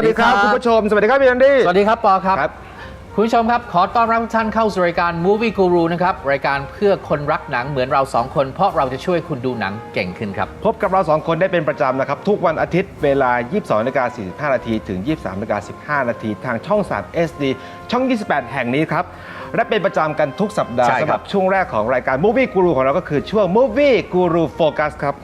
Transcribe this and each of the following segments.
วัสดีครับสวัสดีครับคุณผู้ชม สวัสดีครับพี่แอนดี้ สวัสดีครับปอครับครับ คุณผู้ชมครับ ขอต้อนรับทุกท่านเข้าสู่รายการ Movie Guru นะครับ รายการเพื่อคนรักหนังเหมือนเราสองคน เพราะเราจะช่วยคุณดูหนังเก่งขึ้นครับ พบกับเราสองคนได้เป็นประจำนะครับ ทุกวันอาทิตย์เวลา 22นาฬิกา45นาทีถึง 23นาฬิกา15นาทีทางช่อง3 SD ช่อง 28 แห่งนี้ครับและเป็นประจำกันทุกสัปดาห์ใช่ครับสำหรับช่วงแรกของรายการ Movie Guru ของเราก็คือช่วง Movie Guru Focus ครับ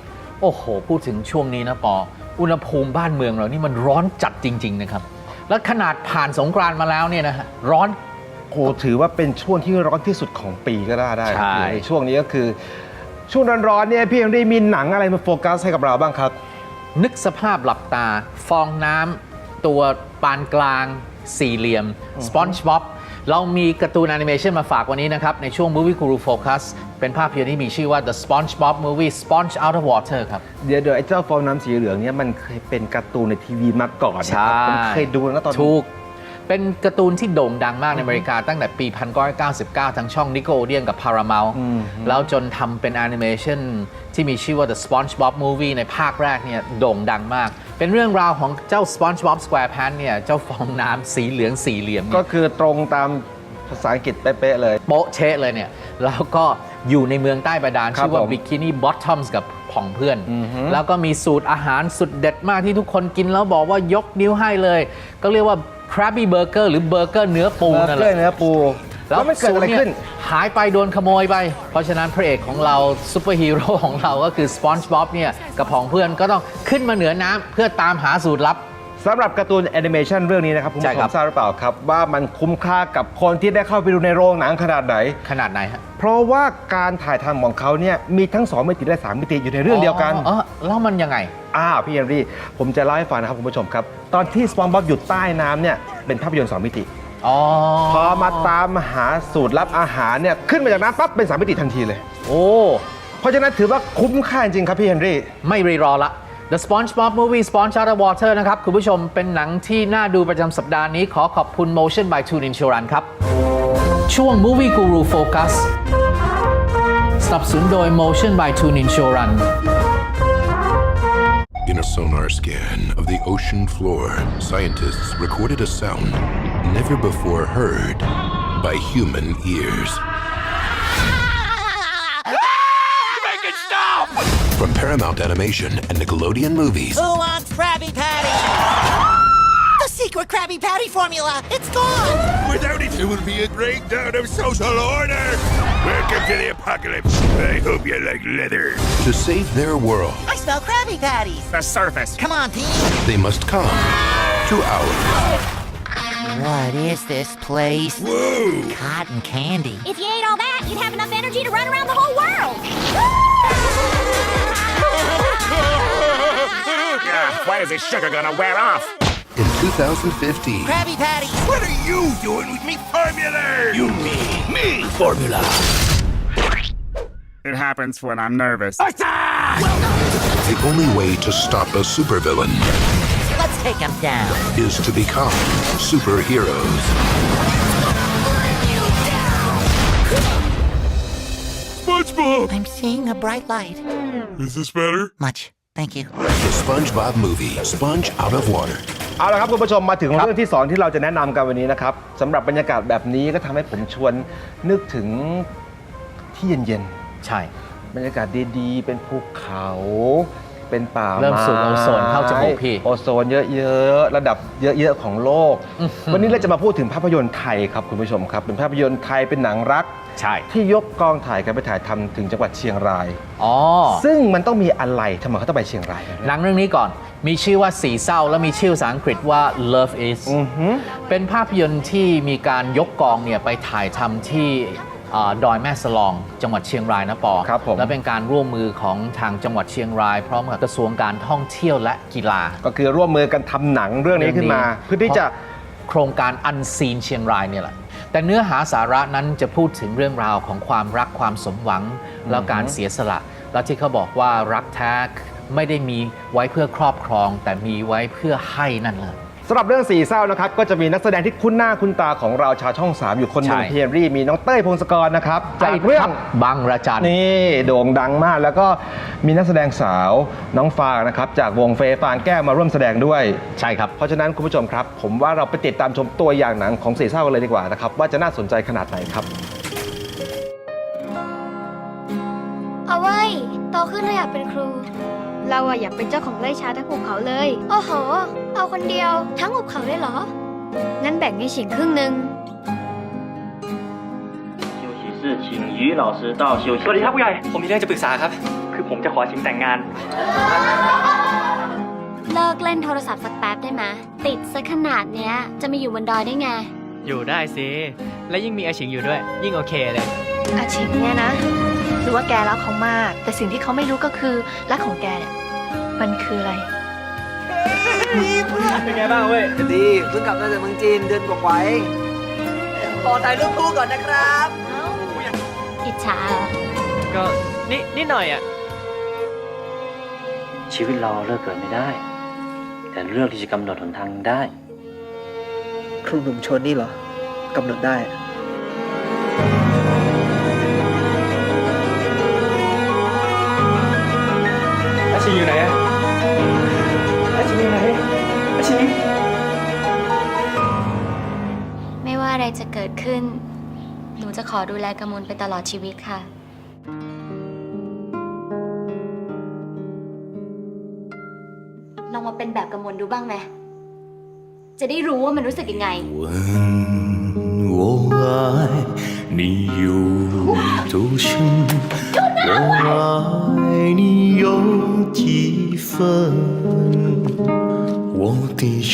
โอ้โห พูดถึงช่วงนี้นะปอ อุณหภูมิบ้านเมืองเรานี่มันร้อนจัดจริง ๆ นะครับ และขนาดผ่านสงกรานต์มาแล้วเนี่ยนะฮะร้อน โอ้ถือว่าเป็นช่วงที่ร้อนที่สุดของปีก็ได้ได้ครับใช่ ในช่วงนี้ก็คือช่วงร้อนๆเนี่ยพี่แอนดี้มีหนังอะไรมาโฟกัสให้กับเราบ้างครับ นึกสภาพหลับตา ฟองน้ำตัวปานกลาง สี่เหลี่ยม SpongeBob เรามีการ์ตูนแอนิเมชันมาฝากวันนี้นะครับ ในช่วง Movie Guru Focus เป็นภาพยนตร์ที่มีชื่อว่า The SpongeBob Movie Sponge Out of Water ครับ เดี๋ยวเดี๋ยวไอ้เจ้าฟองน้ำสีเหลืองเนี่ยมันเคยเป็นการ์ตูนในทีวีมาก่อนนะครับผมเคยดูนะตอนนั้นถูก เป็นการ์ตูนที่โด่งดังมากในอเมริกาตั้งแต่ปี 1999 ทั้งช่อง Nickelodeon กับ Paramount แล้วจนทำเป็นแอนิเมชันที่มีชื่อว่า The SpongeBob Movie ในภาคแรกเนี่ยโด่งดังมาก เป็นเรื่องราวของเจ้า SpongeBob SquarePants เนี่ยเจ้าฟองน้ำสีเหลืองสี่เหลี่ยมเนี่ย ก็คือตรงตามภาษาอังกฤษเป๊ะๆเลย โป๊ะเชะเลยเนี่ย แล้วก็อยู่ในเมืองใต้บาดาล ครับชื่อว่าผม บิกินี่บอททอมส์กับ ผองเพื่อน แล้วก็มีสูตรอาหารสุดเด็ดมากที่ทุกคนกินแล้วบอกว่ายกนิ้วให้เลย ก็เรียกว่า Krabby Burger หรือเบอร์เกอร์เนื้อปูเนื้อนั่นแหเกลือละเนื้อปู แล้วมันเกิดอะไรสูตขึ้นเยหายไปโดนขโมยไป เพราะฉะนั้นพระเอกของเราซูเปอร์ฮีโร่ของเราก็คือ SpongeBob เนี่ยกับผองเพื่อนก็ต้องขึ้นมาเหนือน้ำเพื่อตามหาสูตรลับ สำหรับการ์ตูนแอนิเมชันเรื่องนี้นะครับคุณใช่ผู้ชครัมบทราบหรือเปล่าครับ ว่ามันคุ้มค่ากับคนที่ได้เข้าไปดูในโรงหนังขนาดไหน ขนาดไหนฮะเพราะว่าการถ่ายทำของเขาเนี่ยมีทั้ง 2 มิติและ 3 มิติอยู่ในเรื่องเดียวกัน อ๋อแล้วมันยังไงอ้าวพี่เฮนรี่ผมจะเล่าให้ฟังนะครับคุณผู้ชมครับ ตอนที่สปอนบ๊อบอยู่ใต้น้ำเนี่ยเป็นภาพยนตร์ 2 มิติ อ๋อพอมาตามหาสูตรลับอาหารเนี่ยขึ้นมาจากน้ำปั๊บเป็น 3 มิติทันทีเลย โอ้ เพราะฉะนั้นถือว่าคุ้มค่าจริงครับพี่เฮนรี่ ไม่รีรอละ The SpongeBob Movie Sponge Out of Water นะครับ คุณผู้ชมเป็นหนังที่น่าดูประจำสัปดาห์นี้ขอขอบคุณ Motion by Tune Insurance ครับ ช่วง Movie Guru Focus สนับสนุนโดย Motion by Tune Insurance In a sonar scan of the ocean floor, scientists recorded a sound never before heard by human ears. From Paramount Animation and Nickelodeon Movies, Who wants Krabby Patty? The secret Krabby Patty formula! It's gone! Without it, it would be a breakdown of social order. Welcome to the apocalypse. I hope you like leather. to save their world, I smell Krabby Patties! The surface. Come on, team! they must come to ours. What is this place? Whoa! Cotton candy. If you ate all that, you'd have enough energy to run around the whole world. Why is this sugar gonna wear off? In 2015, Krabby Patties! What are you doing with me formula? You mean me formula? It happens when I'm nervous. the only way to stop a supervillain Let's take him down. is to become superheroes. SpongeBob! I'm seeing a bright light. Is this better? Much. Thank you. The SpongeBob movie, Sponge Out of Water. เอาละครับคุณผู้ชมมาถึงเรื่องที่สองที่เราจะแนะนำกันวันนี้นะครับสำหรับบรรยากาศแบบนี้ก็ทำให้ผมชวนนึกถึงที่เย็นใช่ ๆ บรรยากาศดีๆ เป็นภูเขา เป็นป่าเริ่มสูดไโอโซนเข้าจมูกพี่โอโซนเยอะๆ ระดับเยอะๆ ของโลก วันนี้เราจะมาพูดถึงภาพยนตร์ไทยครับคุณผู้ชมครับ เป็นภาพยนตร์ไทยเป็นหนังรักใช่ที่ยกกองถ่ายกันไปถ่ายทำถึงจังหวัดเชียงรายอ๋อซึ่งมันต้องมีอะไรทำไมเขาต้องไปเชียงรายกันหนังเรื่องนี้ก่อนมีชื่อว่าสีเศร้าและมีชื่อภาษาอังกฤษว่า Love Is เป็นภาพยนตร์ที่มีการยกกองเนี่ยไปถ่ายทำที่อ่า ดอยแม่สลอง จังหวัดเชียงรายนะปอครับผม และเป็นการร่วมมือของทางจังหวัดเชียงราย พร้อมกับกระทรวงการท่องเที่ยวและกีฬา ก็คือร่วมมือกันทำหนังเรื่องนี้ขึ้นมา เพื่อที่จะ โครงการอันซีนเชียงรายเนี่ยแหละ แต่เนื้อหาสาระนั้นจะพูดถึงเรื่องราวของความรักความสมหวัง แล้วการเสียสละ แล้วที่เขาบอกว่ารักแท้ไม่ได้มีไว้เพื่อครอบครอง แต่มีไว้เพื่อให้นั่นเลย สำหรับเรื่องสี่เศร้านะครับก็จะมีนักแสดงที่คุ้นหน้าคุ้นตาของเราชาวช่อง 3 อยู่คนหนึ่งใช่ เพียรี่ มีน้องเต้ยพงศกรนะครับจากเรื่องบังระจัน นี่โด่งดังมากแล้วก็มีนักแสดงสาวน้องฟางนะครับจากวงเฟย์ฟางแก้วมาร่วมแสดงด้วย ใช่ครับ เพราะฉะนั้นคุณผู้ชมครับ ผมว่าเราไปติดตามชมตัวอย่างหนังของสี่เศร้ากันเลยดีกว่านะครับว่าจะน่าสนใจขนาดไหนครับ เอาไว้ยโตขึ้นเราอยากเป็นครู เราอะอยากเป็นเจ้าของไร่ชาทั้งหุบเขาเลย โอ้โห เอาคนเดียวทั้งหุบเขาเลยเหรอ งั้นแบ่งให้ฉิงครึ่งหนึ่ง 休息室，请于老师到休息。 สวัสดีครับผู้ใหญ่ ผมมีเรื่องจะปรึกษาครับ คือผมจะขอชิงแต่งงาน เลิกเล่นโทรศัพท์สักแป๊บได้ไหมติดซะขนาดเนี้ย จะมาอยู่บนดอยได้ไง อยู่ได้สิ และยิ่งมีอาชิงอยู่ด้วย ยิ่งโอเคเลย อาชิงเนี่ยนะ รู้ว่าแกรักเขามาก แต่สิ่งที่เขาไม่รู้ก็คือรักของแกเนี่ยมันคืออะไร เป็นไงบ้างเว้ยดีเพิ่งกลับมาจากเมืองจีนเดือนกว่าๆเองขอถ่ายรูปคู่ก่อนนะครับอิจฉาเหรอก็นิดนิดหน่อยอะ ชีวิตเราเลือกเกิดไม่ได้ แต่เลือกที่จะกำหนดหนทางได้ ครูหนุ่มชนนี่เหรอกำหนดได้อา อะไรจะเกิดขึ้น หนูจะขอดูแลกระมูลไปตลอดชีวิตค่ะ ลองมาเป็นแบบกระมูลดูบ้างไหม จะได้รู้ว่ามันรู้สึกยังไง问我爱你有多深，我爱你有几分，我的心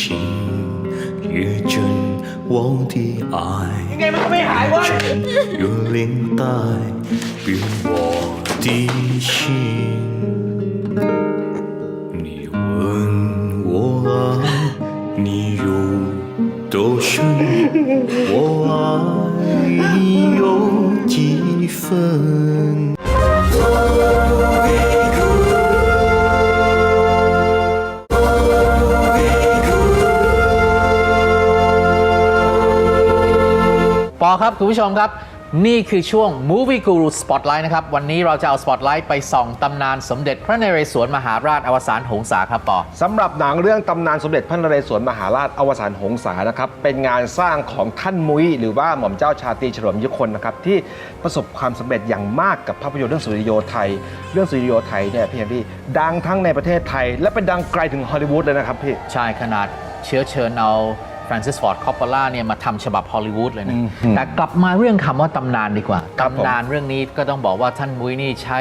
越真。我的爱也真月亮表我的心。你问我爱你有多深？我爱 ครับคุณผู้ชมครับ นี่คือช่วง Movie Guru Spotlight นะครับ วันนี้เราจะเอา Spotlight ไปส่องตำนานสมเด็จพระนเรศวรมหาราชอวสานหงสาครับปอสำหรับหนังเรื่องตำนานสมเด็จพระนเรศวรมหาราชอวสานหงสานะครับเป็นงานสร้างของท่านมุ้ยหรือว่าหม่อมเจ้าชาตรีเฉลิมยุคนนะครับที่ประสบความสำเร็จอย่างมากกับภาพยนตร์เรื่องสุริโยไทย เรื่องสุริโยไทยเนี่ยพี่เฮนรี่ดังทั้งในประเทศไทย และเป็นดังไกลถึงฮอลลีวูดเลยนะครับพี่ใช่ขนาดเชื้อเชิญเอา ฟรานซิสฟอร์ดคอป p ป l ่าเนี่ยมาทำฉบับฮอลลีวูดเลยนะ แต่กลับมาเรื่องคำว่าตำนานดีกว่าครับผมตำนานเรื่องนี้ก็ต้องบอกว่าท่านมุ้ยนี่ใช้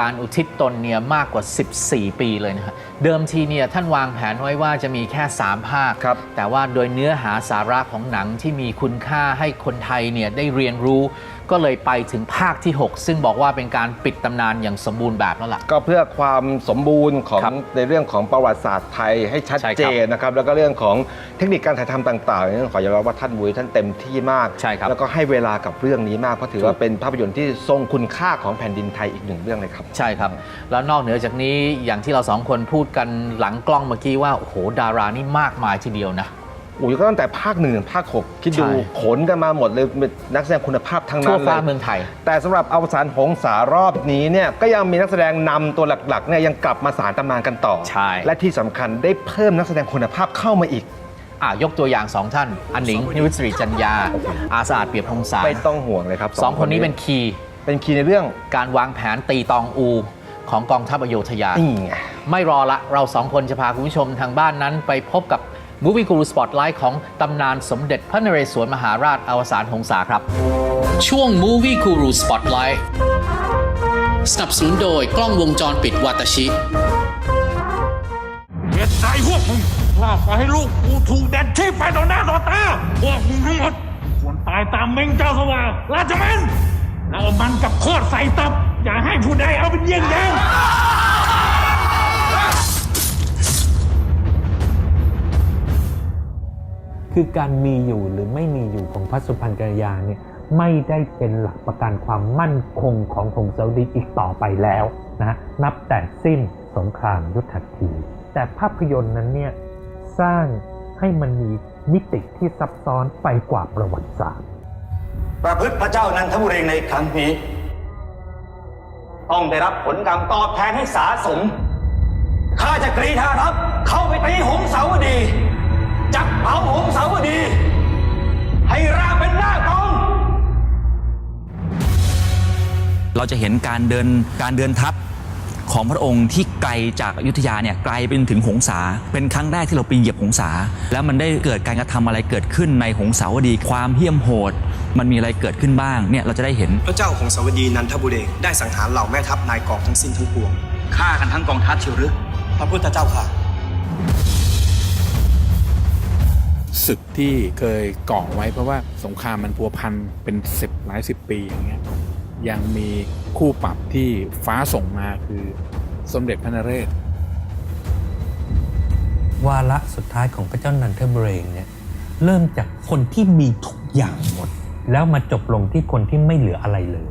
การอุทิศตนเนี่ยมากกว่า 14 ปีเลยนะครับเดิมทีเนี่ยท่านวางแผนไว้ว่าจะมีแค่ 3 ภาคครับแต่ว่าโดยเนื้อหาสาระของหนังที่มีคุณค่าให้คนไทยเนี่ยได้เรียนรู้ ก็เลยไปถึงภาคที่ 6 ซึ่งบอกว่าเป็นการปิดตำนานอย่างสมบูรณ์แบบแล้วล่ะ ก็เพื่อความสมบูรณ์ของครับในเรื่องของประวัติศาสตร์ไทยให้ชัดใช่ครับเจนนะครับ แล้วก็เรื่องของเทคนิคการถ่ายทำต่างๆเนี่ยขอยอมรับว่าท่านมุ้ยท่านเต็มที่มาก ใช่ครับแล้วก็ให้เวลากับเรื่องนี้มากเพราะถือว่าถูก เป็นภาพยนตร์ที่ทรงคุณค่าของแผ่นดินไทยอีกหนึ่งเรื่องเลยครับ ใช่ครับ แล้วนอกเหนือจากนี้อย่างที่เราสองคนพูดกันหลังกล้องเมื่อกี้ว่า โอ้โห ดารานี่มากมายทีเดียวนะโอ้ยก็ตั้งแต่ภาคหนึ่งถึงภาคหกคิดดูใช่ ขนกันมาหมดเลยเป็นนักแสดงคุณภาพทั้งทั่นั้วนเลฟ้าย เมืองไทย แต่สำหรับอวสานหงสารอบนี้เนี่ยก็ยังมีนักแสดงนำตัวหลักๆเนี่ยยังกลับมาสารตำนานกันต่อ ใช่ และที่สำคัญได้เพิ่มนักแสดงคุณภาพเข้ามาอีก อะยกตัวอย่างสองท่าน อันหนิงนิวิตสิริจันยาอาสะอาดเปียบพงษาไม่ต้องห่วงเลยครับสองคนนี้เป็นคีย์เป็นคีย์ในเรื่องการวางแผนตีตองอูของกองทัพอโยธยา นี่ไง ไม่รอละ เราสองคนจะพาคุณผู้ชมทางบ้านนั้นไปพบกับ Movie Guru Spotlight ของตำนานสมเด็จพระนเรศวรมหาราชอวสานหงสาครับ ช่วง Movie Guru Spotlight สนับสนุนโดยกล้องวงจรปิดวัตชิเหตุใดพวกมึงว่าไปให้ลูกกูถูกแดดชีพไปต่อหน้าต่อตาพวกมึงทั้งหมดควรตายตามเมงเจ้าสว่าราชมันเอามันกับโคตรใส่ตับ อย่าให้ผู้ใดเอาเป็นเยี่ยงอย่าง คือการมีอยู่หรือไม่มีอยู่ของพระสุพรรณกัลยาเนี่ยไม่ได้เป็นหลักประกันความมั่นคงของหงสาวดีอีกต่อไปแล้วนะนับแต่สิ้นสงครามยุทธถีแต่ภาพยนตร์นั้นเนี่ยสร้างให้มันมีมิติที่ซับซ้อนไปกว่าประวัติศาสตร์ ประพฤติพระเจ้านันทบุรีในครั้งนี้ ต้องได้รับผลกรรมตอบแทนให้สาสม ข้าจะกรีธารับ เข้าไปตีหงสาวดี จับเผาหงสาวดี ให้ราบเป็นหน้ากองเราจะเห็นการเดินการเดินทัพของพระองค์ที่ไกลจากอยุธยาเนี่ยไกลไปจนถึงหงสา เป็นครั้งแรกที่เราไปเหยียบหงสา แล้วมันได้เกิดการกระทำอะไรเกิดขึ้นในหงสาวดี ความเหี้ยมโหด มันมีอะไรเกิดขึ้นบ้างเนี่ยเราจะได้เห็นพระเจ้าของสาวดีนันทบุรีได้สังหารเหล่าแม่ทัพนายกองทั้งสิ้นทั้งปวงฆ่ากันทั้งกองทัพเชียวหรือพระพุทธเจ้าค่ะ ศึกที่เคยก่อไว้เพราะว่าสงครามมันพัวพันเป็นสิบหลายสิบปีอย่างเงี้ยยังมีคู่ปรับที่ฟ้าส่งมาคือสมเด็จพระนเรศ วาระสุดท้ายของพระเจ้านันทบุรีเนี่ยเริ่มจากคนที่มีทุกอย่างหมด แล้วมาจบลงที่คนที่ไม่เหลืออะไรเลย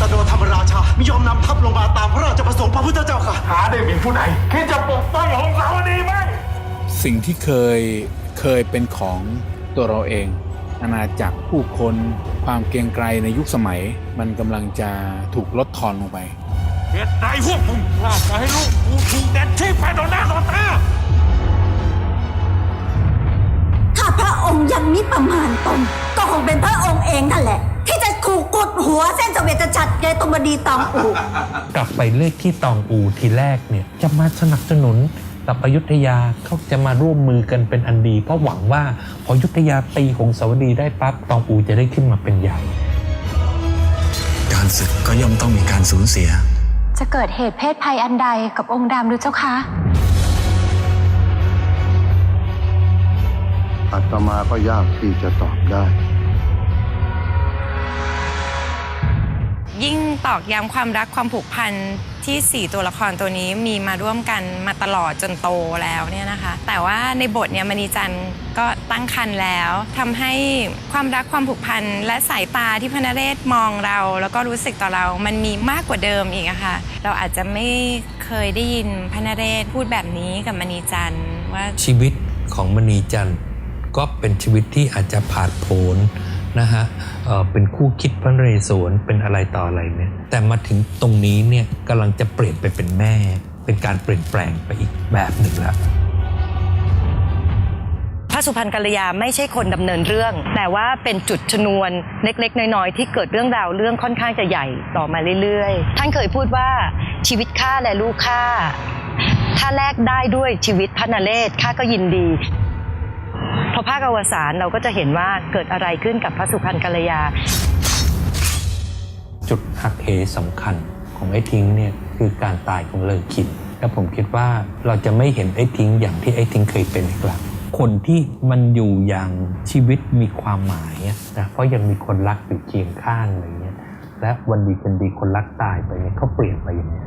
ตโดธรรมราชาไม่ยอมนำทัพลงมาตามพระราชประสงค์พระพุทธเจ้าค่ะ หาได้เป็นผู้ใดคิดจะปกป้องของสาวดีไหม สิ่งที่เคยเคยเป็นของตัวเราเอง อาณาจักรผู้คนความเกรียงไกรในยุคสมัย มันกำลังจะถูกลดทอนลงไปเหตุใดพวกมึงว่าจะให้ลูกกูถูกแดดที่ไปต่อหน้าต่อตาถ้าพระองค์ยังมิประมาณตนก็คงเป็นพระองค์เองนั่นแหละ ที่จะขู่กดหัวเส้นโซเวียตจะจัดเกตงบดีตองอู กลับไปเลือกที่ตองอูทีแรกเนี่ยจะมาสนับสนุน กับอยุธยาเขาจะมาร่วมมือกันเป็นอันดี เพราะหวังว่าพออยุธยาตีหงสาวดีได้ปั๊บตองอูจะได้ขึ้นมาเป็นใหญ่ การศึกก็ย่อมต้องมีการสูญเสีย จะเกิดเหตุเพศภัยอันใดกับองค์ดำหรือเจ้าคะอาตมาก็ยากที่จะตอบได้ ยิ่งตอกย้ำความรักความผูกพัน ที่ 4 ตัวละครตัวนี้มีมาร่วมกันมาตลอดจนโตแล้วเนี่ยนะคะ แต่ว่าในบทเนี่ยมณีจันทร์ก็ตั้งครรภ์แล้วทำให้ความรักความผูกพันและสายตาที่พระนเรศมองเรา แล้วก็รู้สึกต่อเรา มันมีมากกว่าเดิมอีกอะค่ะเราอาจจะไม่เคยได้ยินพระนเรศพูดแบบนี้กับมณีจันทร์ว่าชีวิตของมณีจันทร์ก็เป็นชีวิตที่อาจจะผ่านโผน นะฮะเเป็นคู่คิดพระนเรศวรเป็นอะไรต่ออะไรเนี่ยแต่มาถึงตรงนี้เนี่ยกำลังจะเปลี่ยนไปเป็นแม่ เป็นการเปลี่ยนแปลงไปอีกแบบหนึ่งแล้วพระสุพรรณกัลยาไม่ใช่คนดำเนินเรื่อง แต่ว่าเป็นจุดชนวนเล็กๆ น้อยๆ ที่เกิดเรื่องราวเรื่องค่อนข้างจะใหญ่ต่อมาเรื่อยๆ ท่านเคยพูดว่าชีวิตข้าและลูกข้าถ้าแลกได้ด้วยชีวิตพระนเรศข้าก็ยินดี พอภาคอวสานเราก็จะเห็นว่าเกิดอะไรขึ้นกับพระสุพรรณกัลยา จุดหักเหสำคัญของไอ้ทิ้งเนี่ยคือการตายของเลอคินและผมคิดว่าเราจะไม่เห็นไอ้ทิ้งอย่างที่ไอ้ทิ้งเคยเป็นอีกแล้วคนที่มันอยู่อย่างชีวิตมีความหมายนะเพราะยังมีคนรักอยู่เคียงข้างอะไรเงี้ยและวันดีเป็นดีคนรักตายไปเนี่ยเขาเปลี่ยนไปอย่างนี้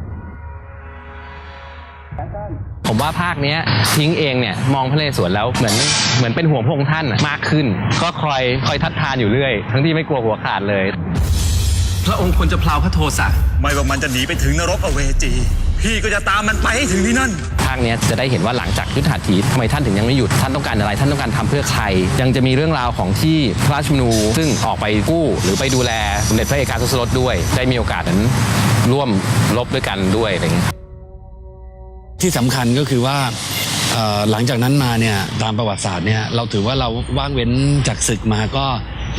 ผมว่าภาคเนี้ยทิ้งเองเนี่ยมองพระนเรศวรแล้วเหมือนเหมือนเป็นห่วงพระองค์ท่านน่ะมากขึ้น ก็คอยคอยทัดทานอยู่เรื่อย ทั้งที่ไม่กลัวหัวขาดเลย พระองค์ควรจะพลาวพระโทสะไม่ว่ามันจะหนีไปถึงนรกอเวจี พี่ก็จะตามมันไปให้ถึงที่นั่น ภาคเนี้ยจะได้เห็นว่าหลังจากยุทธหัตถีทำไมท่านถึงยังไม่หยุด ท่านต้องการอะไร ท่านต้องการทำเพื่อใคร ยังจะมีเรื่องราวของที่พระราชมนู ซึ่งออกไปกู้ หรือไปดูแลสมเด็จพระเอกาทศรสด้วย ได้มีโอกาสนั้นร่วมรบด้วยกันด้วยอะไรอย่างเงี้ย ที่สำคัญก็คือว่าหลังจากนั้นมาเนี่ยตามประวัติศาสตร์เนี่ยเราถือว่าเราว่างเว้นจากศึกมาก็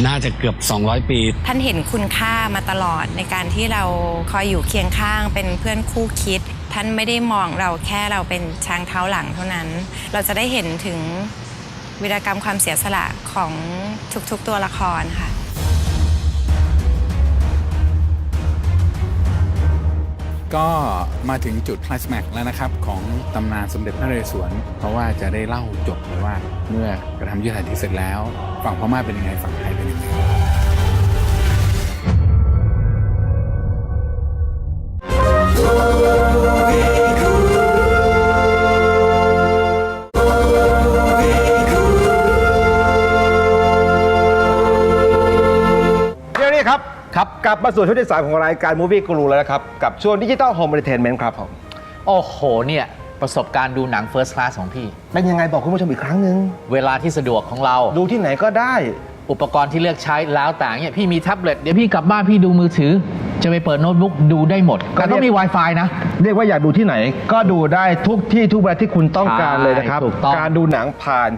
น่าจะเกือบ 200 ปี ท่านเห็นคุณค่ามาตลอดในการที่เราคอยอยู่เคียงข้างเป็นเพื่อนคู่คิด ท่านไม่ได้มองเราแค่เราเป็นช้างเท้าหลังเท่านั้น เราจะได้เห็นถึงวีรกรรมความเสียสละของทุกๆตัวละครค่ะ ก็มาถึงจุดคลาสแม็กแล้วนะครับ ของตำนานสมเด็จพระนเรศวรเพราะว่าจะได้เล่าจบเลยว่า เมื่อกระทำยุทธหัตถีเสร็จแล้ว ฝั่งพม่าเป็นยังไงฝั่งไทยเป็น ลับมาสู่ช่วงที่สามของรายการ Movie Guru แล้วนะครับ กับช่วงดิจิตอลโฮม e อนเตอร์เทนเมนต์ครับผม โอ้โหเนี่ย ประสบการณ์ดูหนัง First Class ของพี่ เป็นยังไงบอกคุณผู้ชมอีกครั้งหนึ่งเวลาที่สะดวกของเรา ดูที่ไหนก็ได้ อุปกรณ์ที่เลือกใช้แล้วแต่เนี่ยพี่มีแท็บเล็ตเดี๋ยวพี่กลับบ้านพี่ดูมือถือ จะไปเปิดโน้ตบุ๊กดูได้หมดแต่ต้องมี Wi-Fi นะ เรียกว่าอยากดูที่ไหน ก็ดูได้ทุกที่ทุกเวลาที่คุณต้องการเลยนะครับ ใช่ถูกต้อง การดูหนังผ่าน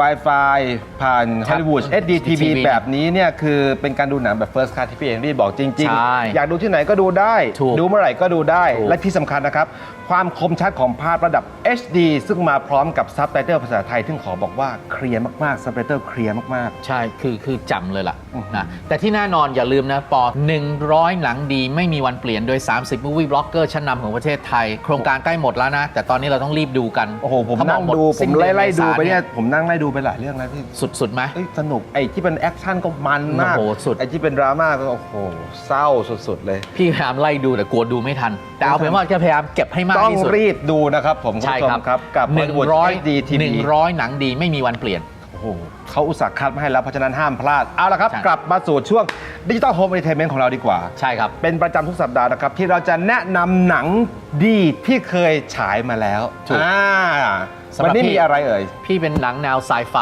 Wi-Fi ผ่านครับ Hollywood HD TV TV แบบนี้เนี่ยคือเป็นการดูหนังแบบ First Class ที่พี่เอ็นรี่บอกจริง ใช่ๆ อยากดูที่ไหนก็ดูได้ ถูกดูเมื่อไหร่ก็ดูได้ ถูก และที่สำคัญนะครับ ความคมชัดของภาพระดับ HD ซึ่งมาพร้อมกับซับไตเติลภาษาไทยซึ่งขอบอกว่าเคลียร์มากๆซับไตเติลเคลียร์มาก ใช่ คือคือจำเลยล่ะนะแต่ที่แน่นอนอย่าลืมนะ ปอ 100 หนังดีไม่มีวันเปลี่ยนโดย 30 movie blogger ชั้นนำของประเทศไทย โครงการใกล้หมดแล้วนะ แต่ตอนนี้เราต้องรีบดูกันๆ โอ้โห ผมเขาบนั่อกงหมดู ผสิ้มนเอนไล่ๆดูเมษาไปเนี่ย ผมนั่งไล่ดูไปหลายเรื่องแล้วพี่สุดๆไหม เอ้ยสนุก ไอ้ที่เป็นแอคชั่นก็มันมากโอ้โหสุด ไอ้ที่เป็นดราม่าก็โอ้โหเศร้าสุดๆเลย พี่พยายามไล่ดูแต่กลัวดูไม่ทัน แต่เอาเป็นว่าจะพยายามเก็บให้มากต้องที่สุด รีบดูนะครับผมคุณใช่ผู้ชครัมบครับ กับหนึ่ง Hollywood ร้อย HD TV หนึ่งร้อยหนังดีไม่มีวันเปลี่ยน โอ้โหเขาอุตส่าห์คัดมาให้แล้วเพราะฉะนั้นห้ามพลาด เอาละครับ ใช่ กลับมาสู่ช่วงดิจิตอลโฮม e อนเตอร์เทนเมนต์ของเราดีกว่า ใช่ครับ เป็นประจำทุกสัปดาห์นะครับ ที่เราจะแนะนำหนังดีที่เคยฉายมาแล้วถูกอ่าสำหวัรันบนี้พี่ มีอะไรเอ่ย พี่เป็นหนังแนวไซไฟ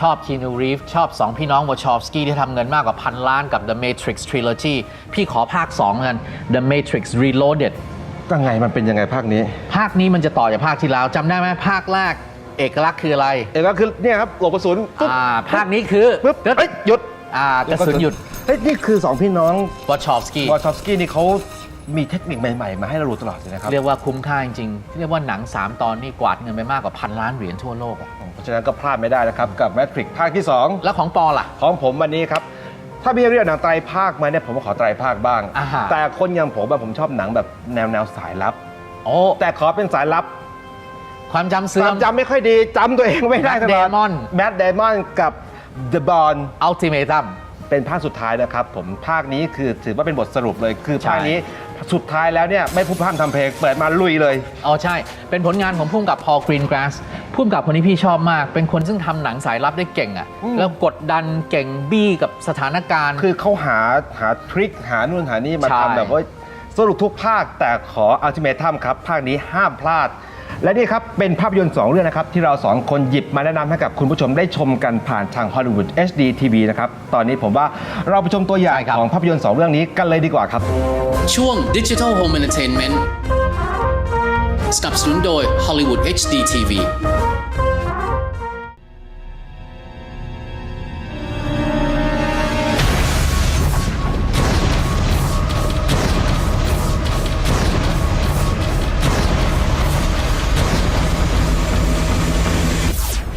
ชอบคีนูรีฟชอบ 2 พี่น้องวอชอฟสกี้ที่ทำเงินมากกว่าพันล้านกับ The Matrix Trilogy พี่ขอภาค2กัน The Matrix Reloaded ยังไงมันเป็นยังไงภาคนี้ ภาคนี้มันจะต่อจากภาคที่แล้วจำได้ไหมภาคแรก เอกลักษณ์คืออะไร เอกก็คือเนี่ยครับหลบกระสุนปุ๊บอ่าภาคนี้คือปุ๊บเฮ้ยหยุดอ่ากระสุนหยุดเฮ้ยนี่คือ2พี่น้องวอชอฟสกี้วอชอฟสกี้นี่เขามีเทคนิคใหม่ๆ มาให้เราดูตลอดเลยนะครับเรียกว่าคุ้มค่าจริงๆ เรียกว่าหนัง 3 ตอนนี่กวาดเงินไปมากกว่าพันล้านเหรียญทั่วโลกอะเพราะฉะนั้นก็พลาดไม่ได้นะครับกับแมทริกภาคที่ 2 แล้วของปอล่ะ ของผมวันนี้ครับ ถ้าพี่เรียกหนังไตรภาคมาเนี่ยผมก็ขอไตรภาคบ้าง อ่าฮะ แต่คนอย่างผมแบบผมชอบหนังแบบแนวแนวสายลับ โอ้แต่ขอเป็นสายลับความจำเสื่อม จำไม่ค่อยดีจำตัวเองไม่ได้ Matt ตลอด Damon แมดเดมอนกับ The Bond Ultimatum เป็นภาคสุดท้ายนะครับผมภาคนี้คือถือว่าเป็นบทสรุปเลยคือใช่ภาคนี้สุดท้ายแล้วเนี่ยไม่พูดพร่ำทำเพลงเปิดมาลุยเลย อ๋อใช่ เป็นผลงานของพุ่มกับพอลกรีนกราสพุ่มกับคนนี้พี่ชอบมาก เป็นคนซึ่งทำหนังสายลับได้เก่งอะ่ะ แล้วกดดันเก่งบี้กับสถานการณ์ คือเขาหาหาทริคหานู่นหานี่มาใช่ทำแบบว่าสรุปทุกภาคแต่ขออัลติเมทัมครับ ภาคนี้ห้ามพลาด และนี่ครับเป็นภาพยนตร์ 2 เรื่องนะครับ ที่เราสองคนหยิบมาแนะนำให้กับคุณผู้ชมได้ชมกันผ่านทาง Hollywood HD TV นะครับ ตอนนี้ผมว่าเราไปชมตัวอย่างของภาพยนตร์ 2 เรื่องนี้กันเลยดีกว่าครับ ช่วง Digital Home Entertainment สนับสนุนโดย Hollywood HD TV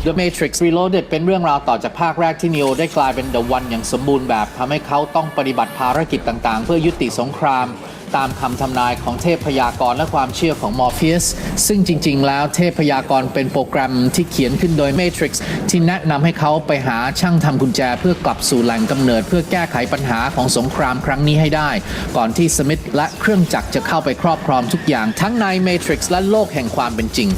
The Matrix Reloaded เป็นเรื่องราวต่อจากภาคแรกที่นีโอได้กลายเป็น The One อย่างสมบูรณ์แบบทำให้เขาต้องปฏิบัติภารกิจต่างๆ เพื่อยุติสงคราม ตามคำทำนายของเทพพยากรณ์และความเชื่อของมอร์เฟียสซึ่งจริง ๆ แล้วเทพพยากรณ์เป็นโปรแกรมที่เขียนขึ้นโดย Matrix ที่แนะนำให้เขาไปหาช่างทำกุญแจ เพื่อกลับสู่แหล่งกำเนิด เพื่อแก้ไขปัญหาของสงครามครั้งนี้ให้ได้ ก่อนที่สมิธและเครื่องจักรจะเข้าไปครอบครองทุกอย่างทั้งใน Matrix และโลกแห่งความเป็นจริง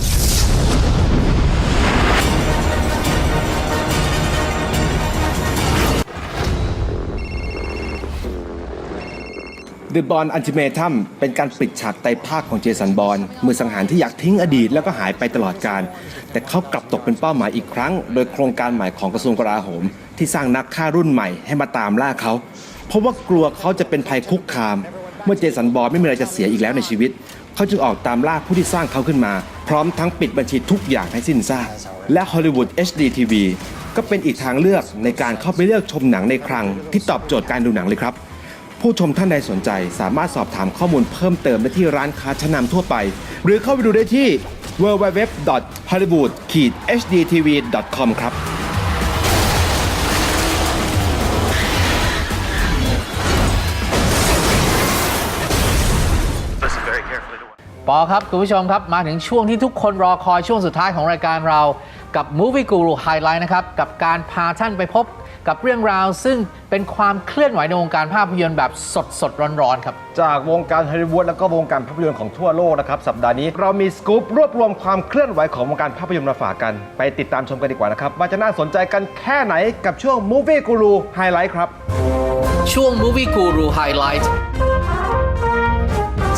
The Bond Ultimatum เป็นการปิดฉากไตภาคของเจสันบอลมือสังหารที่อยากทิ้งอดีตแล้วก็หายไปตลอดการ แต่เขากลับตกเป็นเป้าหมายอีกครั้ง โดยโครงการใหม่ของกระทรวงกลาโหม ที่สร้างนักฆ่ารุ่นใหม่ให้มาตามล่าเขา เพราะว่ากลัวเขาจะเป็นภัยคุกคาม เมื่อเจสันบอลไม่มีอะไรจะเสียอีกแล้วในชีวิต เขาจึงออกตามล่าผู้ที่สร้างเขาขึ้นมา พร้อมทั้งปิดบัญชีทุกอย่างให้สิ้นซากและ Hollywood HD TV ก็เป็นอีกทางเลือกในการเข้าไปเลือกชมหนังในครั้งที่ตอบโจทย์การดูหนังเลยครับ ผู้ชมท่านใดสนใจ สามารถสอบถามข้อมูลเพิ่มเติมได้ที่ร้านค้าชั้นนำทั่วไป หรือเข้าไปดูได้ที่ www.hollywood-hdtv.com ครับปอครับ คุณผู้ชมครับ มาถึงช่วงที่ทุกคนรอคอยช่วงสุดท้ายของรายการเรากับ Movie Guru Highlight นะครับ กับการพาท่านไปพบ กับเรื่องราวซึ่งเป็นความเคลื่อนไหวในวงการภาพยนตร์แบบสดสดๆร้อนๆครับ จากวงการฮอลลีวูดแล้วก็วงการภาพยนตร์ของทั่วโลกนะครับ สัปดาห์นี้เรามีสกู๊ปรวบรวมความเคลื่อนไหวของวงการภาพยนตร์มาฝากกัน ไปติดตามชมกันดีกว่านะครับว่าจะน่าสนใจกันแค่ไหนกับช่วง Movie Guru Highlight ครับ ช่วง Movie Guru Highlight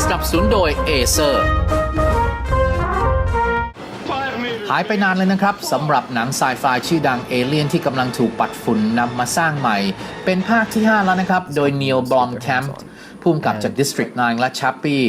สนับสนุนโดย Acer หายไปนานเลยนะครับสำหรับหนังไซไฟชื่อดังเอเลียนที่กำลังถูกปัดฝุ่นนำมาสร้างใหม่ เป็นภาคที่ 5 แล้วนะครับ โดย Neil Blomkamp ผู้กำกับจาก District 9 และ Chappie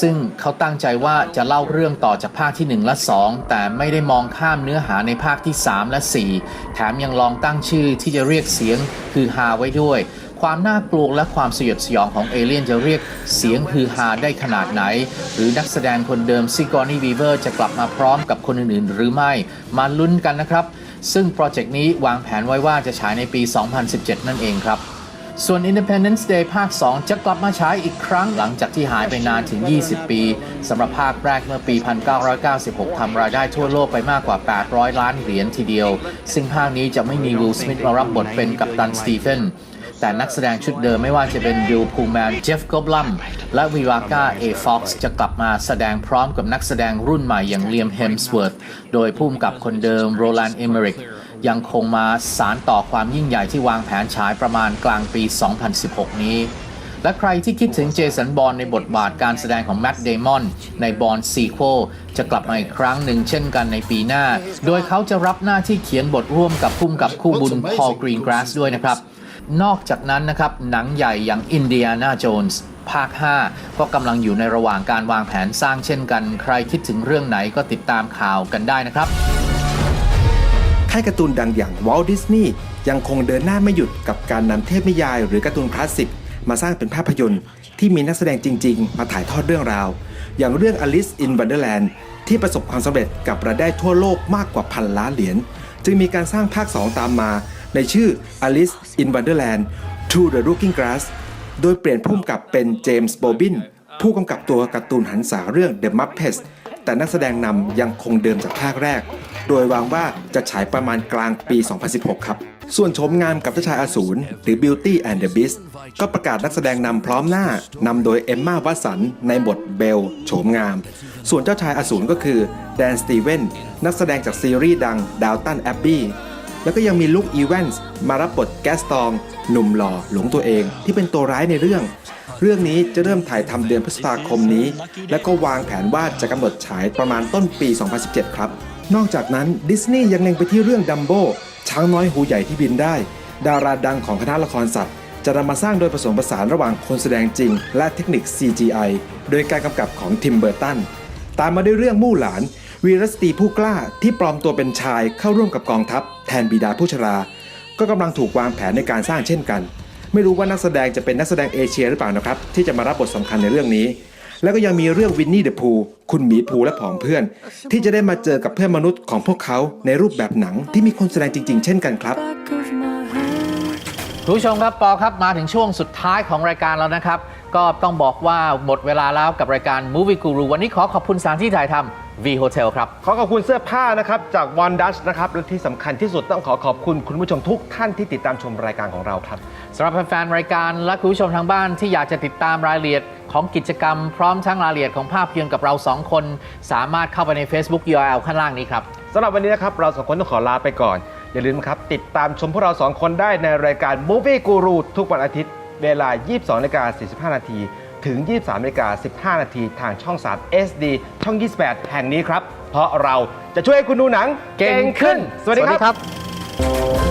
ซึ่งเขาตั้งใจว่าจะเล่าเรื่องต่อจากภาคที่ 1 และ 2 แต่ไม่ได้มองข้ามเนื้อหาในภาคที่ 3 และ 4 แถมยังลองตั้งชื่อที่จะเรียกเสียงคือฮาไว้ด้วย ความน่ากลัวและความสยดสยองของเอเลี่ยนจะเรียกเสียงฮือฮาได้ขนาดไหน หรือนักแสดงคนเดิมซิกอร์นี่วีเวอร์จะกลับมาพร้อมกับคนอื่นๆ หรือไม่มาลุ้นกันนะครับ ซึ่งโปรเจกต์นี้วางแผนไว้ว่าจะฉายในปี 2017 นั่นเองครับส่วน Independence Day ภาค 2 จะกลับมาฉายอีกครั้งหลังจากที่หายไปนานถึง 20 ปีสำหรับภาคแรกเมื่อปี 1996 ทำรายได้ทั่วโลกไปมากกว่า 800 ล้านเหรียญทีเดียว ซึ่งภาคนี้จะไม่มีวิลสมิธมารับบทเป็นกัปตันสตีเฟน แต่นักแสดงชุดเดิมไม่ว่าจะเป็นบิลพูแมนเจฟโกบลัมและวิวาก้าเอฟ็อกซ์จะกลับมาแสดงพร้อมกับนักแสดงรุ่นใหม่อย่างเลียมเฮมสเวิร์ธโดยผู้กำกับคนเดิมโรแลนด์เอเมริกยังคงมาสารต่อความยิ่งใหญ่ที่วางแผนฉายประมาณกลางปี 2016 นี้ และใครที่คิดถึงเจสันบอลในบทบาทการแสดงของแม t เดมอนในบอลซีโคจะกลับมาอีกครั้งหนึ่งเช่นกันในปีหน้า โดยเขาจะรับหน้าที่เขียนบทร่วมกับพุ่มกับคู่บุญพอลกรีนกราสด้วยนะครับ นอกจากนั้นนะครับ หนังใหญ่อย่างอินเดียนาโจนส์ภาค 5 ก็กำลังอยู่ในระหว่างการวางแผนสร้างเช่นกัน ใครคิดถึงเรื่องไหนก็ติดตามข่าวกันได้นะครับค่ายการ์ตูนดังอย่างวอลดิสนีย์ยังคงเดินหน้าไม่หยุดกับการนำเทพนิยายหรือการ์ตูนคลาสสิก มาสร้างเป็นภาพยนตร์ ที่มีนักแสดงจริง ๆ มาถ่ายทอดเรื่องราว อย่างเรื่อง Alice in Wonderland ที่ประสบความสำเร็จกับรายได้ทั่วโลกมากกว่าพันล้านเหรียญจึงมีการสร้างภาค 2 ตามมา ในชื่อ Alice in Wonderland To the Looking Glass โดยเปลี่ยนผู้กำกับเป็นเจมส์โบบินผู้กำกับตัวการ์ตูนหันษาเรื่อง The Muppets แต่นักแสดงนำยังคงเดิมจากภาคแรก โดยวางว่าจะฉายประมาณกลางปี 2016 ครับ ส่วนโฉมงามกับเจ้าชายอสูรหรือ Beauty and the Beast ก็ประกาศนักแสดงนำพร้อมหน้านำโดยเอมมาวัสันในบทเบลโฉมงาม ส่วนเจ้าชายอสูรก็คือแดนสตีเวนนักแสดงจากซีรีส์ดังดาวตันแอบบี้ แล้วก็ยังมีลุคอีแวนส์มารับบทแกสตอง หนุ่มหล่อหลงตัวเอง ที่เป็นตัวร้ายในเรื่อง เรื่องนี้จะเริ่มถ่ายทำเดือนพฤษภาคมนี้ และก็วางแผนว่าจะกำหนดฉายประมาณต้นปี 2017 ครับ นอกจากนั้นดิสนีย์ยังเล็งไปที่เรื่องดัมโบช้างน้อยหูใหญ่ที่บินได้ ดาราดังของคณะละครสัตว์จะนำมาสร้างโดยผสมผสานระหว่างคนแสดงจริง และเทคนิค CGI โดยการกำกับของทิมเบอร์ตัน ตามมาด้วยเรื่องมู่หลาน วีรสตรีผู้กล้าที่ปลอมตัวเป็นชายเข้าร่วมกับกองทัพแทนบิดาผู้ชรา ก็กำลังถูกวางแผนในการสร้างเช่นกัน ไม่รู้ว่านักแสดงจะเป็นนักแสดงเอเชียหรือเปล่านะครับ ที่จะมารับบทสำคัญในเรื่องนี้ แล้วก็ยังมีเรื่องวินนี่เดอะพูคุณหมีภูและผองเพื่อน ที่จะได้มาเจอกับเพื่อนมนุษย์ของพวกเขาในรูปแบบหนังที่มีคนแสดงจริง ๆ เช่นกันครับคุณผู้ชมครับปอครับมาถึงช่วงสุดท้ายของรายการแล้วนะครับ ก็ต้องบอกว่าหมดเวลาแล้วกับรายการ Movie Guru วันนี้ขอขอบคุณสานที่ถ่ายทำ V Hotel ครับ ขอขอบคุณเสื้อผ้านะครับ จากวันดัชนะครับ และที่สำคัญที่สุดต้องขอขอบคุณคุณผู้ชมทุกท่านที่ติดตามชมรายการของเราครับ สำหรับแฟนๆรายการและคุณผู้ชมทางบ้านที่อยากจะติดตามรายละเอียดของกิจกรรมพร้อมทั้งรายละเอียดของภาพยนตร์กับเรา2คน สามารถเข้าไปใน Facebook URL ข้างล่างนี้ครับ สำหรับวันนี้นะครับ เราสองคนต้องขอลาไปก่อน อย่าลืมครับ ติดตามชมพวกเราสองคนได้ในรายการ Movie Guru ทุกวันอาทิตย์ เวลา 22นาฬิกา45 นาที ถึง 23นาฬิกา15 นาทีทางช่อง 3 SD ช่อง 28 แห่งนี้ครับ เพราะเราจะช่วยให้คุณดูหนังเก่งขึ้น สวัสดีครับ